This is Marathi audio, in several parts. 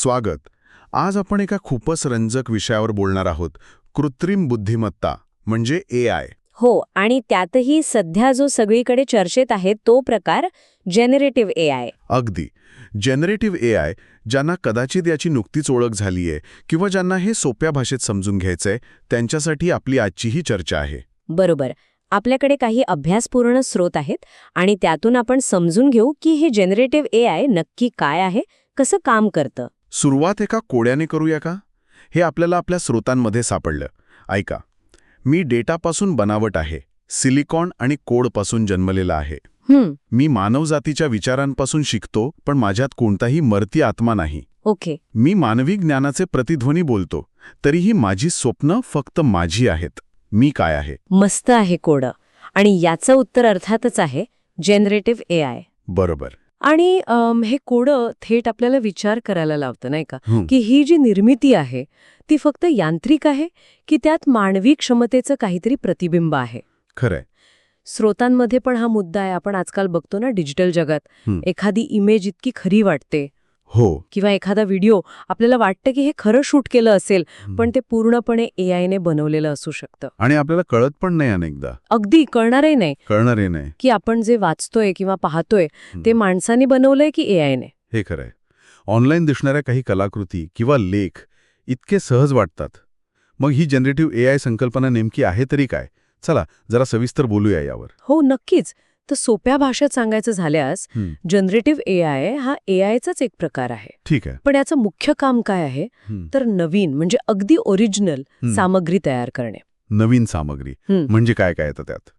स्वागत. आज आपण एका खूपच रंजक विषयावर बोलणार आहोत. कृत्रिम बुद्धिमत्ता म्हणजे ए आय. हो आणि त्यातही सध्या जो सगळीकडे चर्चेत आहे तो प्रकार जेनरेटिव्ह ए आय अगदी. जनरेटिव्ह ए आय ज्यांना कदाचित याची नुकतीच ओळख झालीय किंवा ज्यांना हे सोप्या भाषेत समजून घ्यायचंय त्यांच्यासाठी आपली आजची ही चर्चा आहे. बरोबर. आपल्याकडे काही अभ्यासपूर्ण स्रोत आहेत आणि त्यातून आपण समजून घेऊ की हे जेनरेटिव्ह ए आय नक्की काय आहे कसं काम करतं. सुरुवात एका कोड्याने करूया का? हे आपल्याला आपल्या स्रोतांमध्ये सापडलं. ऐका. मी डेटापासून बनावट आहे. सिलिकॉन आणि कोडपासून जन्मलेला आहे. हं, मी मानवजातीच्या विचारांपासून शिकतो पण माझ्यात कोणताही मरती आत्मा नाही. ओके. मी मानवी ज्ञानाचे प्रतिध्वनी बोलतो तरीही माझी स्वप्न फक्त माझी आहेत. मी काय आहे? मस्त आहे कोड. आणि याचं उत्तर अर्थातच आहे जेनरेटिव्ह ए आय बरोबर. आणि हे कोडं थेट आपल्याला विचार करायला लावतं नाही का. की ही जी निर्मिती आहे ती फक्त यांत्रिक आहे की त्यात मानवी क्षमतेचं काहीतरी प्रतिबिंब आहे? खरंय. स्रोतांमध्ये पण हा मुद्दा आहे. आपण आजकाल बघतो ना डिजिटल जगात. एखादी इमेज इतकी खरी वाटते. हो. किंवा एखादा व्हिडिओ आपल्याला वाटतं की हे खरं शूट केलं असेल पण ते पूर्णपणे ए आयने बनवलेलं असू शकतं. आणि आपल्याला कळत पण नाही अनेकदा. अगदी कळणारही नाही. कळणारे नाही. की आपण जे वाचतोय किंवा पाहतोय. ते माणसाने बनवलंय की ए आयने? हे खरंय ऑनलाईन दिसणाऱ्या काही कलाकृती किंवा लेख इतके सहज वाटतात. मग ही जनरेटिव्ह ए आय संकल्पना नेमकी आहे तरी काय? चला जरा सविस्तर बोलूया यावर. हो नक्कीच. तर सोप्या भाषेत सांगायचं झाल्यास. जनरेटिव्ह ए आय हा ए आयचाच एक प्रकार आहे. ठीक आहे. पण याचं मुख्य काम काय आहे. तर नवीन म्हणजे अगदी ओरिजिनल. सामग्री तयार करणे. नवीन सामग्री. म्हणजे काय काय येतं त्यात.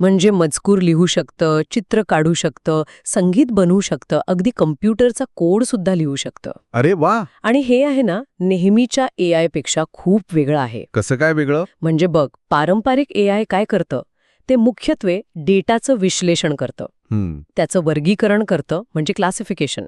म्हणजे मजकूर लिहू शकतं चित्र काढू शकतं संगीत बनवू शकतं अगदी कम्प्युटरचा कोड सुद्धा लिहू शकतं. अरे वा! आणि हे आहे ना नेहमीच्या ए आयपेक्षा खूप वेगळं आहे. कसं काय वेगळं? म्हणजे बघ पारंपरिक ए आय काय करतं? ते मुख्यत्वे डेटाचं विश्लेषण करतं. त्याचं वर्गीकरण करतं म्हणजे क्लासिफिकेशन.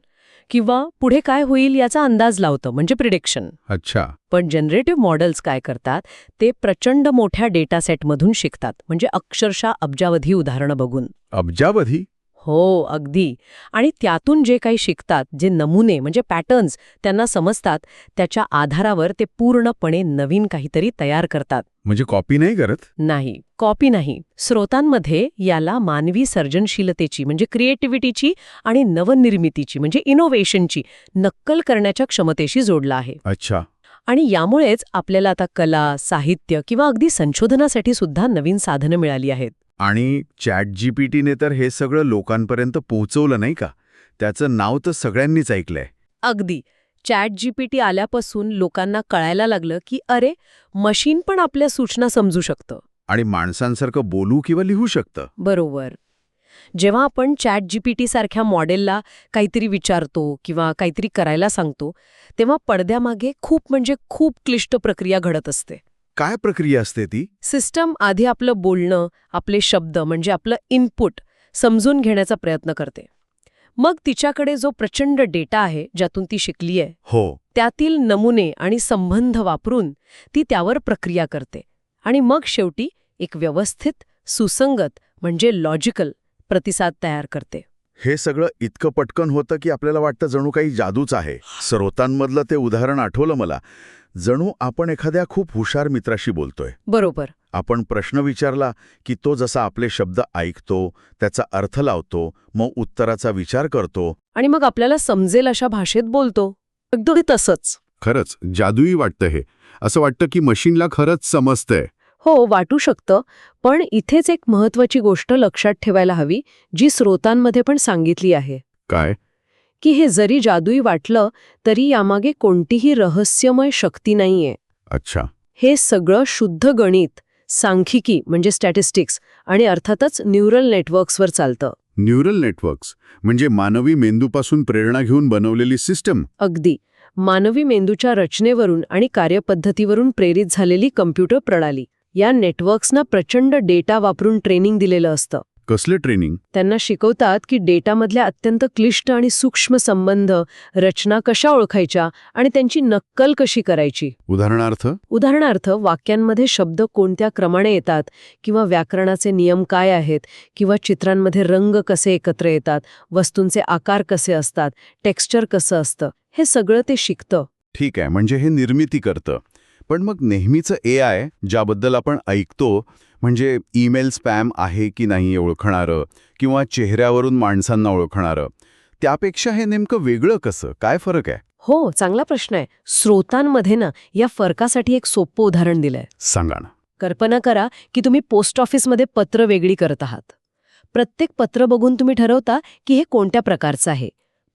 किंवा पुढे काय होईल याचा अंदाज लावतं म्हणजे प्रिडिक्शन. अच्छा. पण जनरेटिव्ह मॉडेल्स काय करतात ते प्रचंड मोठ्या डेटा सेटमधून शिकतात. म्हणजे अक्षरशः अब्जावधी उदाहरणं बघून. अब्जावधी? हो अगदी. आणि त्यातून जे काही शिकतात जे नमुने म्हणजे पॅटर्न्स त्यांना समजतात त्याच्या आधारावर ते पूर्णपणे नवीन काहीतरी तयार करतात. म्हणजे कॉपी नाही करत? नाही कॉपी नाही. स्रोतांमध्ये याला मानवी सर्जनशीलतेची म्हणजे क्रिएटिव्हिटीची आणि नवनिर्मितीची म्हणजे इनोव्हेशनची नक्कल करण्याच्या क्षमतेशी जोडला आहे. अच्छा. आणि यामुळेच आपल्याला आता कला साहित्य किंवा अगदी संशोधनासाठी सुद्धा नवीन साधनं मिळाली आहेत. आणि चॅट जीपीटीने तर हे सगळं लोकांपर्यंत पोहोचवलं नाही का? त्याचं नाव तर सगळ्यांनीच ऐकलंय. अगदी. चॅट जीपीटी आल्यापासून लोकांना कळायला लागलं की अरे मशीन पण आपल्या सूचना समजू शकतं. आणि माणसांसारखं बोलू किंवा लिहू शकतं. बरोबर. जेव्हा आपण चॅट जीपीटी सारख्या मॉडेलला काहीतरी विचारतो किंवा काहीतरी करायला सांगतो तेव्हा पडद्यामागे खूप म्हणजे खूप क्लिष्ट प्रक्रिया घडत असते. काय प्रक्रिया असते ती? सिस्टम आधी आपलं बोलणं आपले शब्द म्हणजे आपलं इनपुट समजून घेण्याचा प्रयत्न करते. मग तिच्याकडे जो प्रचंड डेटा आहे ज्यातून ती शिकली आहे हो. त्यातील नमुने आणि संबंध वापरून ती त्यावर प्रक्रिया करते. आणि मग शेवटी एक व्यवस्थित सुसंगत म्हणजे लॉजिकल प्रतिसाद तयार करते. हे सगळं इतकं पटकन होतं की आपल्याला वाटतं जणू काही जादूच आहे. स्रोतांमधलं ते उदाहरण आठवलं मला. जणू आपण एखाद्या खूप हुशार मित्राशी बोलतोय. बरोबर. आपण प्रश्न विचारला की तो जसा आपले शब्द ऐकतो त्याचा अर्थ लावतो मग उत्तराचा विचार करतो. आणि मग आपल्याला समजेल अशा भाषेत बोलतो. अगदी तसंच. खरंच जादूई वाटतं हे. असं वाटतं की मशीनला खरंच समजतंय. हो वाटू शकतं पण इथेच एक महत्वाची गोष्ट लक्षात ठेवायला हवी जी स्रोतांमध्ये पण सांगितली आहे. काय? की हे जरी जादुई वाटलं तरी यामागे कोणतीही रहस्यमय शक्ती नाहीये. अच्छा. हे सगळं शुद्ध गणित सांख्यिकी म्हणजे स्टॅटिस्टिक्स आणि अर्थातच न्यूरल नेटवर्क्सवर चालतं. न्यूरल नेटवर्क्स म्हणजे मानवी मेंदूपासून प्रेरणा घेऊन बनवलेली सिस्टम? अगदी. मानवी मेंदूच्या रचनेवरून आणि कार्यपद्धतीवरून प्रेरित झालेली कम्प्युटर प्रणाली. या नेटवर्क्सना प्रचंड डेटा वापरून ट्रेनिंग दिलेलं असतं. कसले ट्रेनिंग त्यांना शिकवतात की डेटामधल्या अत्यंत क्लिष्ट आणि सूक्ष्म संबंध रचना कशा ओळखायच्या आणि त्यांची नक्कल कशी करायची. उदाहरणार्थ? उदाहरणार्थ वाक्यांमध्ये शब्द कोणत्या क्रमाने येतात किंवा व्याकरणाचे नियम काय आहेत किंवा चित्रांमध्ये रंग कसे एकत्र येतात वस्तूंचे आकार कसे असतात टेक्स्चर कसं असतं हे सगळं ते शिकतं. ठीक आहे म्हणजे हे निर्मिती करतं. पण मग नेहमीचं ए आय ज्याबद्दल आपण ऐकतो म्हणजे ईमेल स्पॅम आहे की नाही ओळखणारं किंवा चेहऱ्यावरून माणसांना ओळखणारं त्यापेक्षा हे नेमकं वेगळं कसं? काय फरक आहे? हो चांगला प्रश्न आहे. स्रोतांमध्ये ना या फरकासाठी एक सोपं उदाहरण दिलंय. सांगा ना. कल्पना करा की तुम्ही पोस्ट ऑफिसमध्ये पत्र वेगळी करत आहात. प्रत्येक पत्र बघून तुम्ही ठरवता की हे कोणत्या प्रकारचं आहे.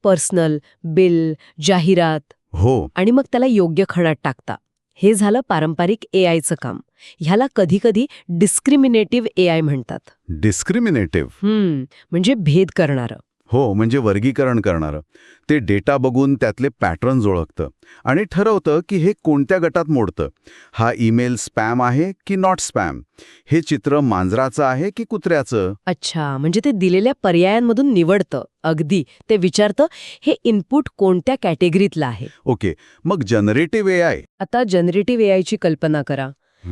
पर्सनल बिल जाहिरात हो. आणि मग त्याला योग्य खणात टाकता. हे झालं पारंपरिक ए आयचं काम. ह्याला कधीकधी डिस्क्रिमिनेटिव्ह ए आय म्हणतात. डिस्क्रिमिनेटिव्ह. हम्म म्हणजे भेद करणारं. हो म्हणजे वर्गीकरण करणारं. ते डेटा बघून त्यातले पॅटर्न्स ओळखतं. आणि ठरवतं की हे कोणत्या गटात मोडतं. हा ईमेल स्पॅम आहे की नॉट स्पॅम? हे चित्र मांजराचं आहे की कुत्र्याचं? अच्छा म्हणजे ते दिलेल्या पर्यायांमधून निवडतं. अगदी. ते विचारतं हे इनपुट कोणत्या कॅटेगरीतलं आहे? ओके. मग जनरेटिव्ह ए आय? आता जनरेटिव्ह ए आयची कल्पना करा.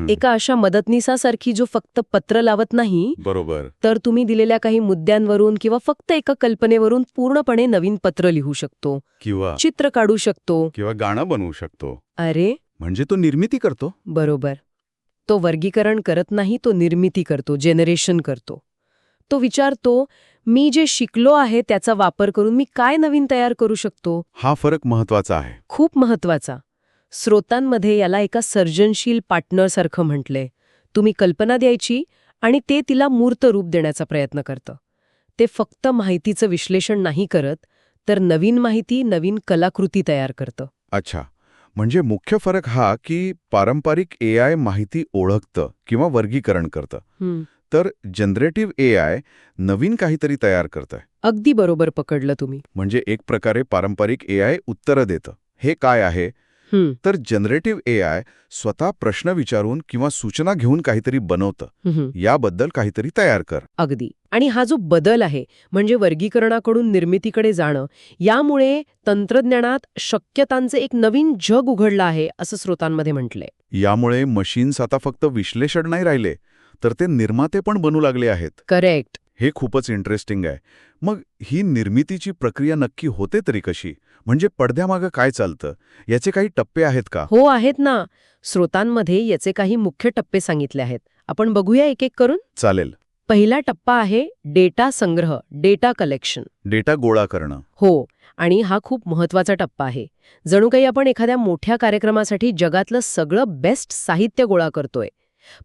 एका अशा मदतनीसासारखी जो फक्त पत्र लावत नाही बरोबर. तर तुम्ही दिलेल्या काही मुद्द्यांवरून किंवा फक्त एका कल्पनेवरून पूर्णपणे नवीन पत्र लिहू शकतो किंवा चित्र काढू शकतो. किंवा गाणं बनवू शकतो. अरे! म्हणजे तो निर्मिती करतो? बरोबर. तो वर्गीकरण करत नाही तो निर्मिती करतो जेनरेशन करतो. तो विचारतो मी जे शिकलो आहे त्याचा वापर करून मी काय नवीन तयार करू शकतो? हा फरक महत्त्वाचा आहे. खूप महत्त्वाचा. स्रोतांमध्ये याला एका सर्जनशील पार्टनरसारखं म्हटलंय. तुम्ही कल्पना द्यायची आणि ते तिला मूर्त रूप देण्याचा प्रयत्न करतं. ते फक्त माहितीचं विश्लेषण नाही करत तर नवीन माहिती नवीन कलाकृती तयार करतं. अच्छा. म्हणजे मुख्य फरक हा की पारंपरिक ए आय माहिती ओळखतं किंवा वर्गीकरण करतं. तर जनरेटिव्ह ए आय नवीन काहीतरी तयार करतं अगदी बरोबर पकडलं तुम्ही. म्हणजे एक प्रकारे पारंपरिक ए आय उत्तरं देतं. हे काय आहे? तर जनरेटिव्ह ए आय स्वतः प्रश्न विचारून किंवा सूचना घेऊन काहीतरी बनवतं. याबद्दल काहीतरी तयार कर. अगदी. आणि हा जो बदल आहे म्हणजे वर्गीकरणाकडून निर्मितीकडे जाणं यामुळे तंत्रज्ञानात शक्यतांचे एक नवीन जग उघडलं आहे असं स्रोतांमध्ये म्हटलंय. यामुळे मशीन्स आता फक्त विश्लेषण नाही राहिले तर ते निर्माते पण बनू लागले आहेत. करेक्ट हे खूपच इंटरेस्टिंग आहे. मग ही निर्मितीची प्रक्रिया नक्की होते तरी कशी? म्हणजे पडद्यामागं काय चालतं? याचे काही टप्पे आहेत का? हो आहेत ना. स्रोतांमध्ये याचे काही मुख्य टप्पे सांगितले आहेत. आपण बघूया एक एक करून. चालेल. पहिला टप्पा आहे डेटा संग्रह डेटा कलेक्शन. डेटा गोळा करणं. हो आणि हा खूप महत्त्वाचा टप्पा आहे. जणू काही आपण एखाद्या मोठ्या कार्यक्रमासाठी जगातलं सगळं बेस्ट साहित्य गोळा करतोय.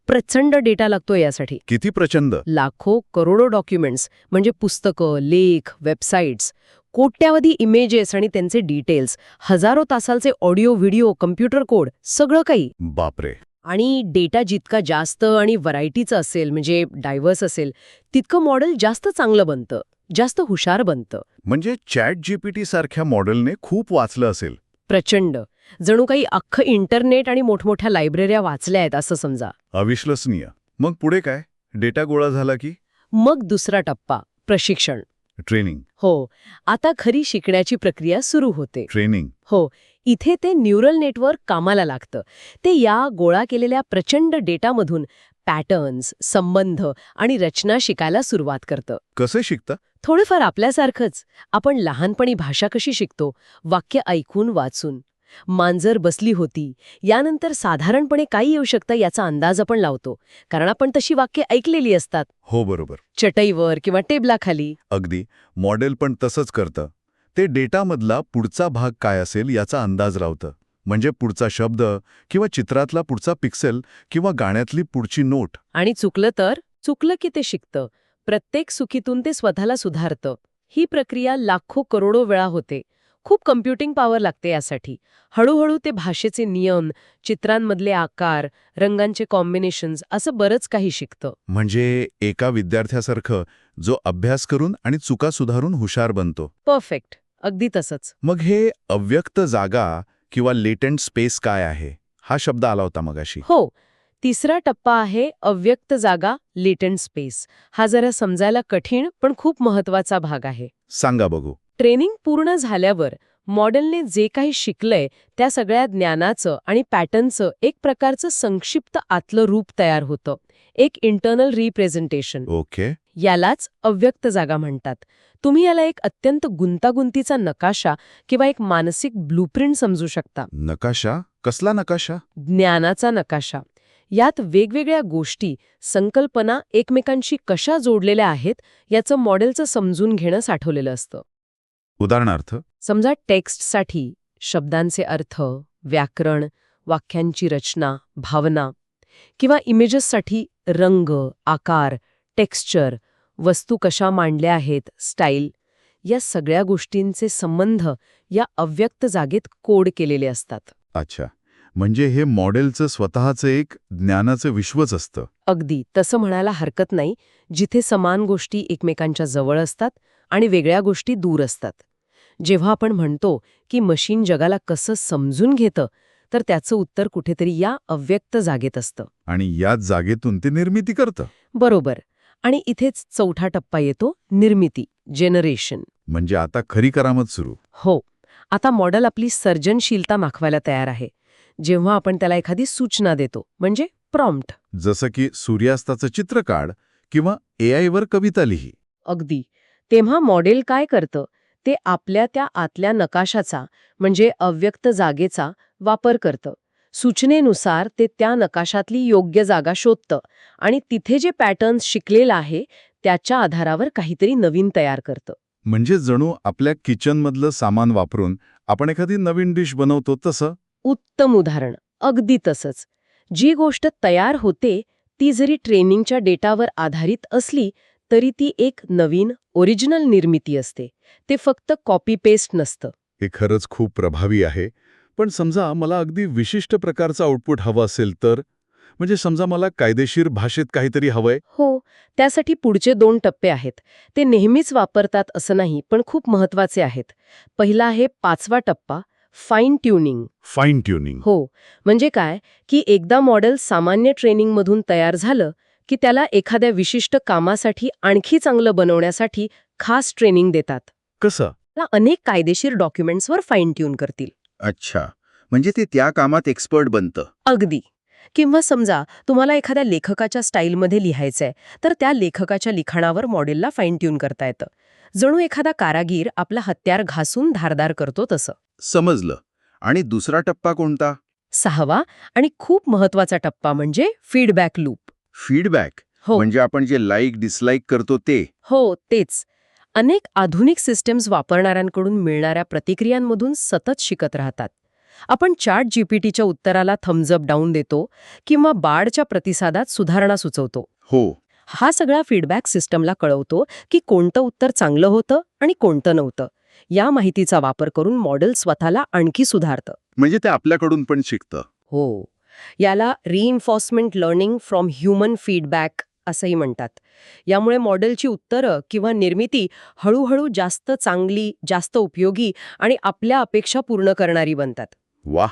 प्रचंड डेटा लागतोय यासाठी. किती प्रचंड? लाखो करोडो डॉक्युमेंट्स म्हणजे पुस्तकं लेख वेबसाईट्स कोट्यावधी इमेजेस आणि त्यांचे डिटेल्स हजारो तासालचे ऑडिओ व्हिडिओ कम्प्युटर कोड सगळं काही. बापरे. आणि डेटा जितका जास्त आणि व्हरायटीचं असेल म्हणजे डायव्हर्स असेल तितकं मॉडेल जास्त चांगलं बनतं जास्त हुशार बनतं. म्हणजे चॅट जीपीटी सारख्या मॉडेलने खूप वाचलं असेल. प्रचंड. जणू काही अख्खं इंटरनेट आणि मोठमोठ्या लायब्रऱ्या वाचल्या आहेत असं समजा. अविश्वसनीय. मग पुढे काय? डेटा गोळा झाला की? मग दुसरा टप्पा प्रशिक्षण. ट्रेनिंग. हो. आता खरी शिकण्याची प्रक्रिया सुरू होते. ट्रेनिंग. हो. इथे ते न्यूरल नेटवर्क कामाला लागतं. ते या गोळा केलेल्या प्रचंड डेटामधून पॅटर्न्स संबंध आणि रचना शिकायला सुरुवात करतं. कसे शिकता? थोडंफार आपल्यासारखंच. आपण लहानपणी भाषा कशी शिकतो? वाक्य ऐकून वाचून. मांजर बसली होती. यानंतर साधारणपणे काय येऊ शकतं याचा अंदाज आपण लावतो. कारण आपण तशी वाक्य ऐकलेली असतात. हो बरोबर. चटईवर किंवा टेबलाखाली. अगदी. मॉडेल पण तसंच करतं. ते डेटामधला पुढचा भाग काय असेल याचा अंदाज लावतं. म्हणजे पुढचा शब्द किंवा चित्रातला पुढचा पिक्सेल किंवा गाण्यातली पुढची नोट. आणि चुकलं तर? चुकलं की ते शिकतं. प्रत्येक चुकीतून ते स्वतःला सुधारतं. ही प्रक्रिया लाखो करोडो वेळा होते. खूप कम्प्युटिंग पॉवर लागते यासाठी. हळूहळू ते भाषेचे नियम चित्रांमधले आकार रंगांचे कॉम्बिनेशन्स असं बरंच काही शिकतं. म्हणजे एका विद्यार्थ्यासारखं जो अभ्यास करून आणि चुका सुधारून हुशार बनतो. परफेक्ट अगदी तसंच. मग हे अव्यक्त जागा किंवा लेटेंट स्पेस काय आहे? हा शब्द आला होता मगाशी. हो. तिसरा टप्पा आहे अव्यक्त जागा लेटंट स्पेस हा जरा समजायला कठीण पण खूप महत्त्वाचा भाग आहे. सांगा बघू. ट्रेनिंग पूर्ण झाल्यावर मॉडेलने जे काही शिकलंय त्या सगळ्या ज्ञानाचं आणि पॅटर्नचं एक प्रकारचं संक्षिप्त आतलं रूप तयार होतं. एक इंटरनल रिप्रेझेंटेशन ओके. यालाच अव्यक्त जागा म्हणतात. तुम्ही याला एक अत्यंत गुंतागुंतीचा नकाशा किंवा एक मानसिक ब्लूप्रिंट समजू शकता. नकाशा? कसला नकाशा? ज्ञानाचा नकाशा. यात वेगवेगळ्या गोष्टी संकल्पना एकमेकांशी कशा जोडलेल्या आहेत याचं मॉडेलचं समजून घेणं साठवलेलं असतं. उदाहरणार्थ समजा टेक्स्टसाठी शब्दांचे अर्थ व्याकरण वाक्यांची रचना भावना किंवा इमेजेससाठी रंग आकार टेक्स्चर वस्तू कशा मांडल्या आहेत स्टाईल या सगळ्या गोष्टींचे संबंध या अव्यक्त जागेत कोड केलेले असतात. अच्छा. म्हणजे हे मॉडेलचं स्वतःचं एक ज्ञानाचं विश्वच असतं. अगदी. तसं म्हणायला हरकत नाही. जिथे समान गोष्टी एकमेकांच्या जवळ असतात आणि वेगळ्या गोष्टी दूर असतात. जेव्हा आपण म्हणतो की मशीन जगाला कसं समजून घेतं तर त्याचं उत्तर कुठेतरी या अव्यक्त जागेत असतं. आणि याच जागेतून ते निर्मिती करतं. बरोबर. आणि इथेच चौथा टप्पा येतो निर्मिती जेनरेशन म्हणजे आता खरी करामत सुरू. हो. आता मॉडेल आपली सर्जनशीलता माखवायला तयार आहे. जेव्हा आपण त्याला एखादी सूचना देतो म्हणजे प्रॉम्प्ट. जसं की सूर्यास्ताचं चित्र काढ किंवा एआय वर कविता लिही. अगदी. तेव्हा मॉडेल काय करतं? ते आपल्या त्या आतल्या नकाशाचा म्हणजे अव्यक्त जागेचा वापर करतं. सूचनेनुसार ते त्या नकाशातली योग्य जागा शोधतं आणि तिथे जे पॅटर्न्स शिकलेलं आहे त्याच्या आधारावर काहीतरी नवीन तयार करतं. म्हणजे जणू आपल्या किचनमधलं सामान वापरून आपण एखादी नवीन डिश बनवतो तसं? उत्तम उदाहरण. अगदी तसंच. जी गोष्ट तयार होते ती जरी ट्रेनिंगच्या डेटावर आधारित असली तरी ती एक नवीन ओरिजिनल निर्मिती असते. ते फक्त कॉपी पेस्ट नसतं. हे खरंच खूप प्रभावी आहे. पण समजा मला अगदी विशिष्ट प्रकारचं आउटपुट हवं असेल तर? म्हणजे समजा मला कायदेशीर भाषेत काहीतरी हवंय? हो त्यासाठी पुढचे दोन टप्पे आहेत. ते नेहमीच वापरतात असं नाही पण खूप महत्त्वाचे आहेत. पहिला आहे पाचवा टप्पा फाईन ट्युनिंग फाईन ट्युनिंग हो म्हणजे काय? की एकदा मॉडेल सामान्य ट्रेनिंगमधून तयार झालं की त्याला एखाद्या विशिष्ट कामासाठी आणखी चांगलं बनवण्यासाठी खास ट्रेनिंग देतात. कसं? त्याला अनेक कायदेशीर डॉक्युमेंट्सवर फाईन ट्यून करतील. अच्छा. म्हणजे ते त्या कामात एक्सपर्ट बनतं. अगदी. किंवा समजा तुम्हाला एखाद्या लेखकाच्या स्टाईलमध्ये लिहायचंय तर त्या लेखकाच्या लिखाणावर मॉडेलला फाईन ट्यून करता येतं. जणू एखादा कारागीर आपला हत्यार घासून धारदार करतो तसं. समजलं. आणि दुसरा टप्पा कोणता? सहावा आणि खूप महत्त्वाचा टप्पा म्हणजे फीडबॅक लूप फीडबॅक हो. म्हणजे आपण जे लाईक डिसलाईक करतो ते. हो तेच. अनेक आधुनिक सिस्टम्स वापरणाऱ्यांकडून मिळणाऱ्या प्रतिक्रियांमधून सतत शिकत राहतात. आपण चॅट जीपीटीच्या उत्तराला थम्सअप डाऊन देतो किंवा बाडच्या प्रतिसादात सुधारणा सुचवतो. हो. हा सगळा फीडबॅक सिस्टमला कळवतो की कोणतं उत्तर चांगलं होतं आणि कोणतं नव्हतं. या माहितीचा वापर करून मॉडेल स्वतःला आणखी सुधारतं. म्हणजे ते आपल्याकडून पण शिकतं. हो. याला reinforcement learning from human feedback असंही म्हणतात. यामुळे मॉडेलची उत्तरं किंवा निर्मिती हळूहळू जास्त चांगली जास्त उपयोगी आणि आपल्या अपेक्षा पूर्ण करणारी बनतात. वाह!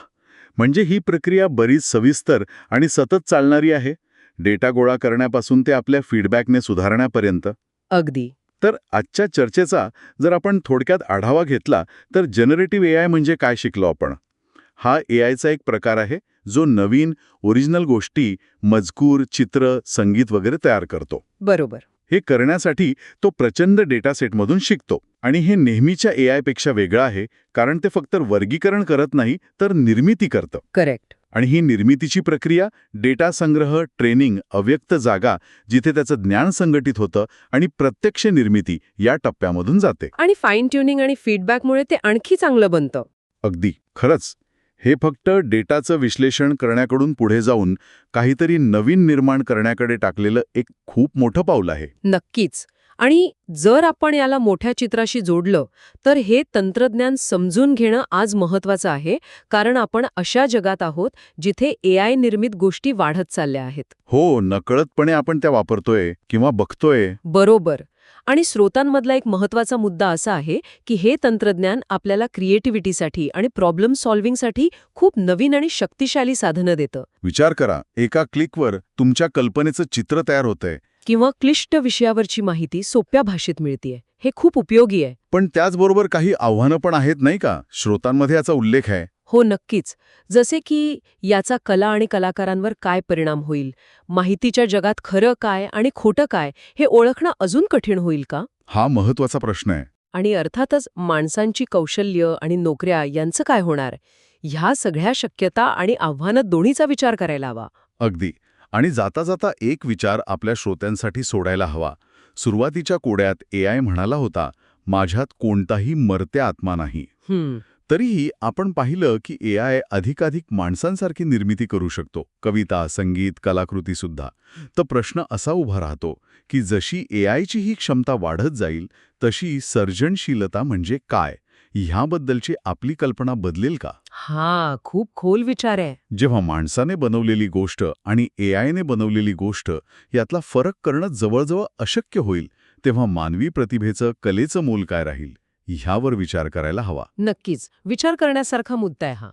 म्हणजे ही प्रक्रिया बरीच सविस्तर आणि सतत चालणारी आहे? डेटा गोळा करण्यापासून ते आपल्या फीडबॅकने सुधारण्यापर्यंत? अगदी. तर आजच्या चर्चेचा जर आपण थोडक्यात आढावा घेतला तर जनरेटिव्ह एआय म्हणजे काय शिकलो आपण? हा एआयचा एक प्रकार आहे जो नवीन ओरिजिनल गोष्टी मजकूर चित्र संगीत वगैरे तयार करतो. बरोबर. हे करण्यासाठी तो प्रचंड डेटासेटमधून शिकतो. आणि हे नेहमीच्या एआयपेक्षा वेगळं आहे कारण ते फक्त वर्गीकरण करत नाही तर निर्मिती करतं. करेक्ट आणि ही निर्मितीची प्रक्रिया डेटा संग्रह ट्रेनिंग अव्यक्त जागा जिथे त्याचं ज्ञान संघटित होतं आणि प्रत्यक्ष निर्मिती या टप्प्यामधून जाते. आणि फाईन ट्युनिंग आणि फीडबॅकमुळे ते आणखी चांगलं बनतं. अगदी. खरंच. हे फक्त डेटाचं विश्लेषण करण्याकडून पुढे जाऊन काहीतरी नवीन निर्माण करण्याकडे टाकलेलं एक खूप मोठं पाऊल आहे. नक्कीच. आणि जर आपण याला मोठ्या चित्राशी जोडलं तर हे तंत्रज्ञान समजून घेणं आज महत्वाचं आहे कारण आपण अशा जगात आहोत जिथे एआय निर्मित गोष्टी वाढत चालल्या आहेत. हो नकळतपणे आपण त्या वापरतोय किंवा बघतोय. बरोबर. आणि स्रोतांमधला एक महत्त्वाचा मुद्दा असा आहे की हे तंत्रज्ञान आपल्याला क्रिएटिव्हिटीसाठी आणि प्रॉब्लेम सॉल्व्हिंगसाठी खूप नवीन आणि शक्तिशाली साधनं देतं. विचार करा एका क्लिकवर तुमच्या कल्पनेचं चित्र तयार होतंय. किंवा क्लिष्ट विषयावरची माहिती सोप्या भाषेत मिळतीये. हे खूप उपयोगी आहे. पण त्याचबरोबर काही आव्हानं पण आहेत नाही का? श्रोतांमध्ये याचा उल्लेख आहे. हो नक्कीच. जसे की याचा कला आणि कलाकारांवर काय परिणाम होईल? माहितीच्या जगात खरं काय आणि खोटं काय हे ओळखणं अजून कठीण होईल का? हा महत्त्वाचा प्रश्न आहे. आणि अर्थातच माणसांची कौशल्य आणि नोकऱ्या यांचं काय होणार? ह्या सगळ्या शक्यता आणि आव्हानं दोन्हीचा विचार करायला हवा. अगदी. आणि जाता जाता एक विचार आपल्या श्रोत्यांसाठी सोडायला हवा. सुरुवातीच्या कोड्यात एआय म्हणाला होता माझ्यात कोणताही मरत्या आत्मा नाही. हम्म. तरीही आपण पाहिलं की एआय अधिकाधिक माणसांसारखी निर्मिती करू शकतो कविता संगीत कलाकृती सुद्धा तर प्रश्न असा उभा राहतो की जशी एआयची ही क्षमता वाढत जाईल तशी सर्जनशीलता म्हणजे काय? ह्याबद्दलची आपली कल्पना बदलेल का? हा खूप खोल विचार आहे. जेव्हा माणसाने बनवलेली गोष्ट आणि एआयने बनवलेली गोष्ट यातला फरक करणं जवळजवळ अशक्य होईल तेव्हा मानवी प्रतिभेचं कलेचं मोल काय राहील? ह्यावर विचार करायला हवा. नक्कीच. विचार करण्यासारखा मुद्दा आहे हा.